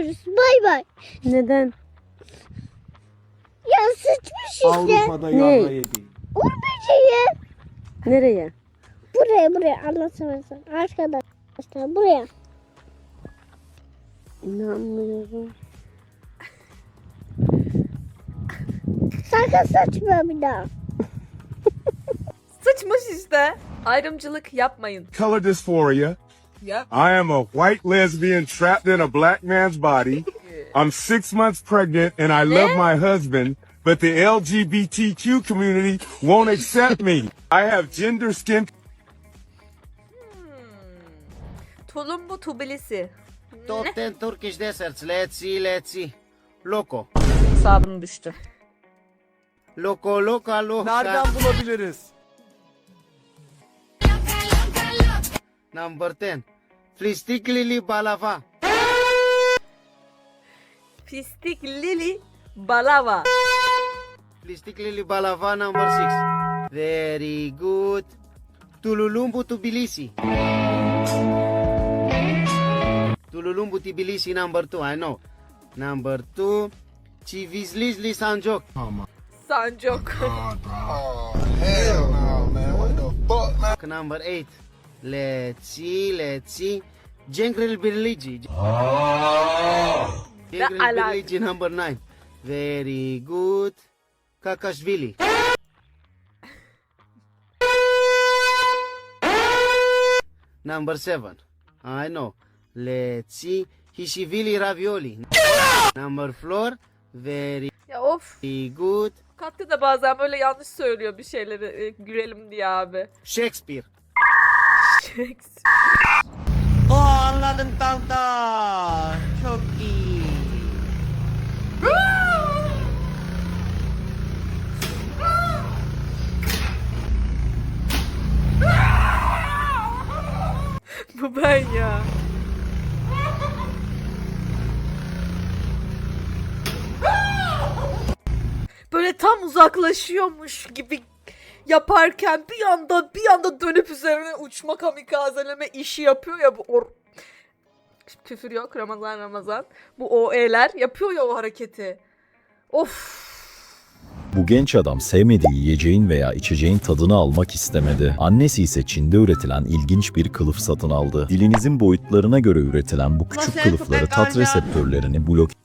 gidiyoruz. Bay bay. Neden? Ya sıçmış işte. Avrupa'da Ne? yarra yedi. Uğur böceği. Nereye? Buraya buraya anlatamazsın. Arkadaşlar buraya. İnanmıyorum. Sakın saçma bir daha. Sıçmış işte. Ayrımcılık yapmayın. color dysphoria. Yep. I am a white lesbian trapped in a black man's body. I'm six months pregnant and I love my husband, but the LGBTQ community won't accept me. I have gender skin hmm. Tulumbu Tbilisi. Top 10 Turkish desserts. Let's see, let's see. Loco. Hesabını düştü. Loco, loca, loca. Nereden bulabiliriz? Number 10. Flistik Lili Balava. Flistik Lili Balava. Flistik Lili Balava number 6. Very good. Tululumbu Tbilisi. Tululumbu Tbilisi number 2. I know. Number 2. Civizlizli Sanjok. Sanjok. oh, bro. Oh, hell no, man. What the fuck, man? Number 8. Leci, leci. Jungle Birlici. Ah! Jungle Birlici number 9. Very good. Kakashvili. number 7. I know. Let's see. Hishivili ravioli. Number 4. Very ya of. good. Katkı da bazen böyle yanlış söylüyor bir şeyleri e, gülelim diye abi. Shakespeare. Oh anladım kanka. Çok iyi. Bu ben ya. Böyle tam uzaklaşıyormuş gibi yaparken bir anda bir anda dönüp üzerine uçma kamikazeleme işi yapıyor ya bu or küfür yok Ramazan Ramazan. Bu OE'ler yapıyor ya o hareketi. Of. Bu genç adam sevmediği yiyeceğin veya içeceğin tadını almak istemedi. Annesi ise Çin'de üretilen ilginç bir kılıf satın aldı. Dilinizin boyutlarına göre üretilen bu küçük kılıfları tat reseptörlerini bloke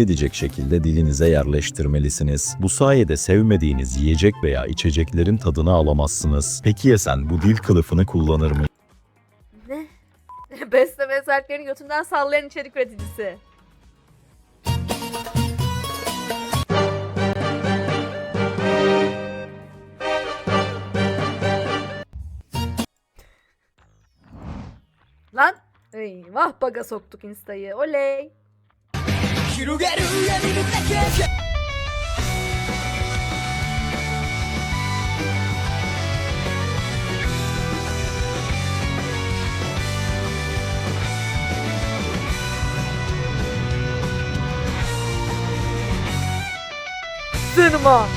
edecek şekilde dilinize yerleştirmelisiniz. Bu sayede sevmediğiniz yiyecek veya içeceklerin tadını alamazsınız. Peki ya sen bu dil kılıfını kullanır mı? Ne? Besleme eserlerini götünden sallayan içerik üreticisi. Lan! Eyvah baga soktuk insta'yı. Oley! Sırma!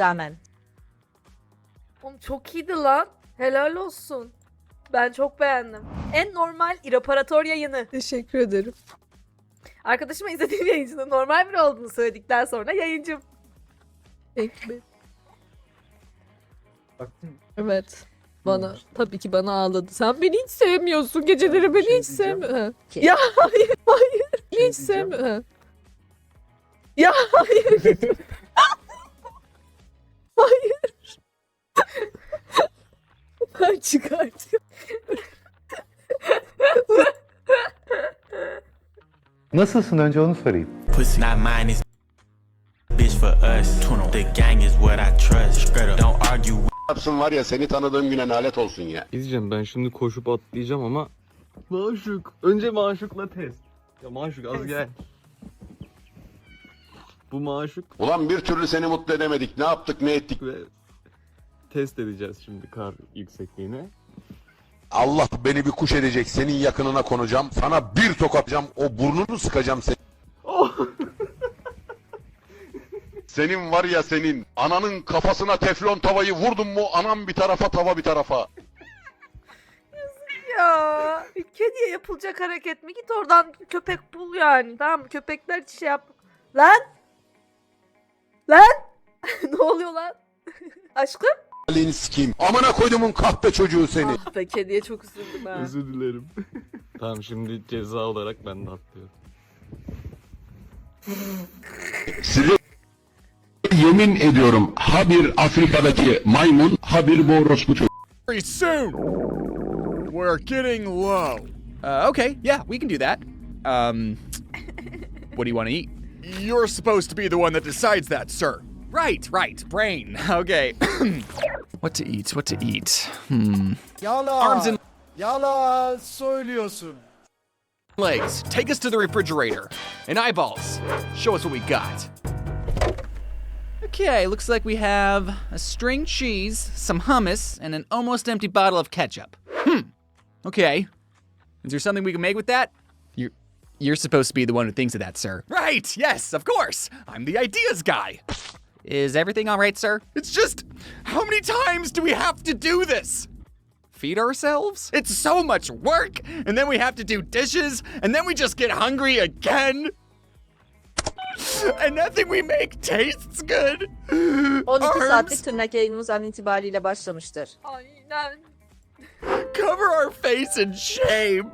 Ramen. Oğlum çok iyiydi lan. Helal olsun. Ben çok beğendim. En normal iraparator yayını. Teşekkür ederim. Arkadaşıma izlediğim yayıncının normal biri olduğunu söyledikten sonra yayıncım. Evet. Bana tabii ki bana ağladı. Sen beni hiç sevmiyorsun. Geceleri beni şey hiç diyeceğim. sevmiyorsun. Ya hayır hayır. Şey hiç diyeceğim. sevmiyorsun. Ya hayır. ben çıkartıyorum. Nasılsın önce onu sorayım. Pussy not mine, this bitch for us. The gang is what I trust. Don't argue Yapsın var ya seni tanıdığım güne nalet olsun ya. İzleyeceğim ben şimdi koşup atlayacağım ama Maşuk. Önce maşukla test. Ya maşuk az gel. Bu maşuk Ulan bir türlü seni mutlu edemedik. Ne yaptık ne ettik. ve test edeceğiz şimdi kar yüksekliğine. Allah beni bir kuş edecek. Senin yakınına konacağım. Sana bir tokatacağım. O burnunu sıkacağım seni. senin var ya senin. Ananın kafasına teflon tavayı vurdun mu anam bir tarafa tava bir tarafa. Ya kediye yapılacak hareket mi? Git oradan köpek bul yani. Tamam? Köpekler hiç şey yap. Lan! Lan! ne oluyor lan? Aşkım? Halini sikeyim. Amına koydumun kahpe çocuğu seni. Ah be kediye çok üzüldüm ha. Özür dilerim. tamam şimdi ceza olarak ben de atlıyorum. Size yemin ediyorum ha bir Afrika'daki maymun ha bir bu orospu çocuğu. very soon. We're getting low. Uh, okay, yeah, we can do that. Um, what do you want to eat? You're supposed to be the one that decides that, sir. Right, right, brain. Okay. what to eat? What to eat? Hmm. Arms and Yalan söylüyorsun. legs. Take us to the refrigerator. And eyeballs. Show us what we got. Okay, looks like we have a string cheese, some hummus, and an almost empty bottle of ketchup. Hmm. Okay. Is there something we can make with that? You're you're supposed to be the one who thinks of that, sir. Right, yes, of course. I'm the ideas guy. Is everything all right, sir? It's just how many times do we have to do this? feed ourselves? It's so much work, and then we have to do dishes, and then we just get hungry again. And nothing we make tastes good. 12 Arms, saatlik tırnak yayınımız an itibariyle başlamıştır. Aynen. cover our face in shame.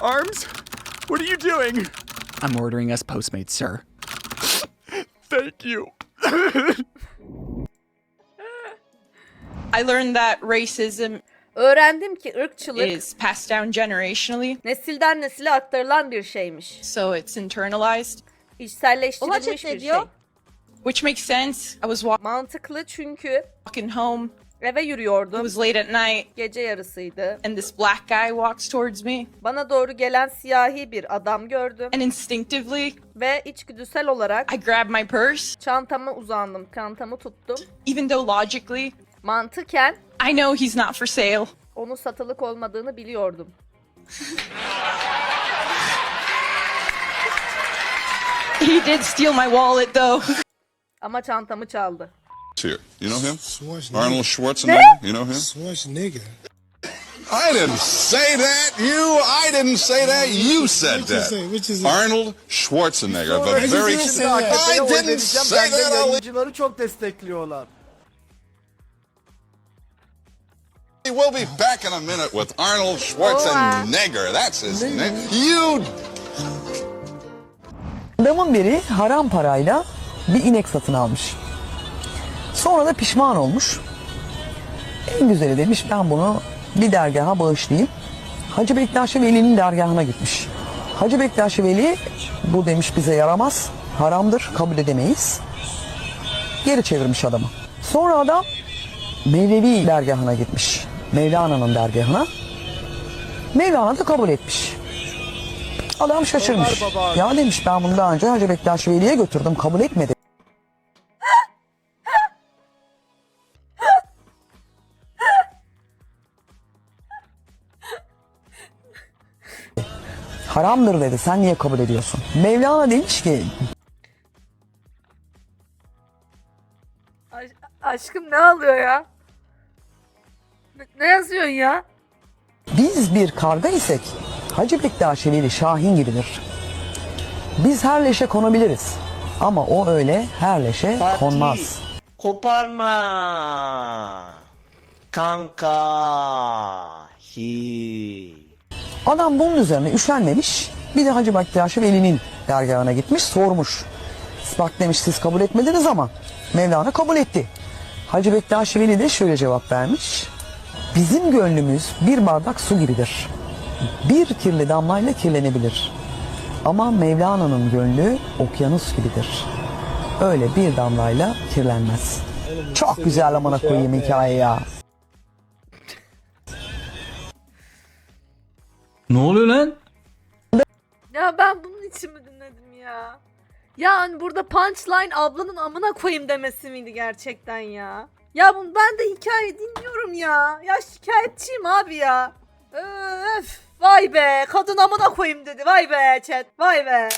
Arms, what are you doing? I'm ordering us Postmates, sir. Thank you. I learned that racism Öğrendim ki ırkçılık is passed down generationally, nesilden nesile aktarılan bir şeymiş. so it's internalized, İçselleştirilmiş Ulaşık ne bir diyor? şey. which makes sense. I was wa- Mantıklı çünkü walking home, eve it yürüyordum. was late at night, Gece yarısıydı. and this black guy walks towards me, Bana doğru gelen siyahi bir adam gördüm and instinctively, ve içgüdüsel olarak I grabbed my purse, çantama uzandım. Çantamı tuttum. even though logically, Mantıken I know he's not for sale. onun satılık olmadığını biliyordum. He did steal my wallet, though. Ama çantamı çaldı. Here, you know him? Schwarzenegger. Arnold Schwarzenegger, you know him? Schwarzenegger. I didn't say that. You, I didn't say that. You said that. Which is Arnold Schwarzenegger, the very. say. I didn't say that. Yayıncıları çok destekliyorlar. We'll be back in a minute with Arnold Schwarzenegger. That's his name. You Adamın biri haram parayla bir inek satın almış. Sonra da pişman olmuş. En güzeli demiş ben bunu bir dergaha bağışlayayım. Hacı Bektaşi Veli'nin dergahına gitmiş. Hacı Bektaşi Veli bu demiş bize yaramaz, haramdır, kabul edemeyiz. Geri çevirmiş adamı. Sonra adam Mevlevi dergahına gitmiş. Mevlana'nın dergahına. Mevlana da kabul etmiş. Adam şaşırmış. Ya demiş ben bunu daha önce Hacı Bektaş Veli'ye götürdüm kabul etmedi. Haramdır dedi. Sen niye kabul ediyorsun? Mevlana demiş ki Aş- aşkım ne alıyor ya? Ne, ne yazıyorsun ya? biz bir karga isek Hacı Bektaş Veli Şahin gibidir. Biz her leşe konabiliriz. Ama o öyle her leşe konmaz. Koparma. Kanka. Hi. Adam bunun üzerine üşenmemiş. Bir de Hacı Bektaş Veli'nin dergahına gitmiş sormuş. Bak demiş siz kabul etmediniz ama Mevlana kabul etti. Hacı Bektaş Veli de şöyle cevap vermiş. Bizim gönlümüz bir bardak su gibidir. Bir kirli damlayla kirlenebilir. Ama Mevlana'nın gönlü okyanus gibidir. öyle bir damlayla kirlenmez. Çok güzel amına koyayım hikaye ya. Ne oluyor lan? Ya ben bunun için mi dinledim ya? Yani burada punchline ablanın amına koyayım demesi miydi gerçekten ya? Ya bunu ben de hikaye dinliyorum ya. Ya şikayetçiyim abi ya. Öf. Vay be kadın amına koyayım dedi. Vay be chat. Vay be.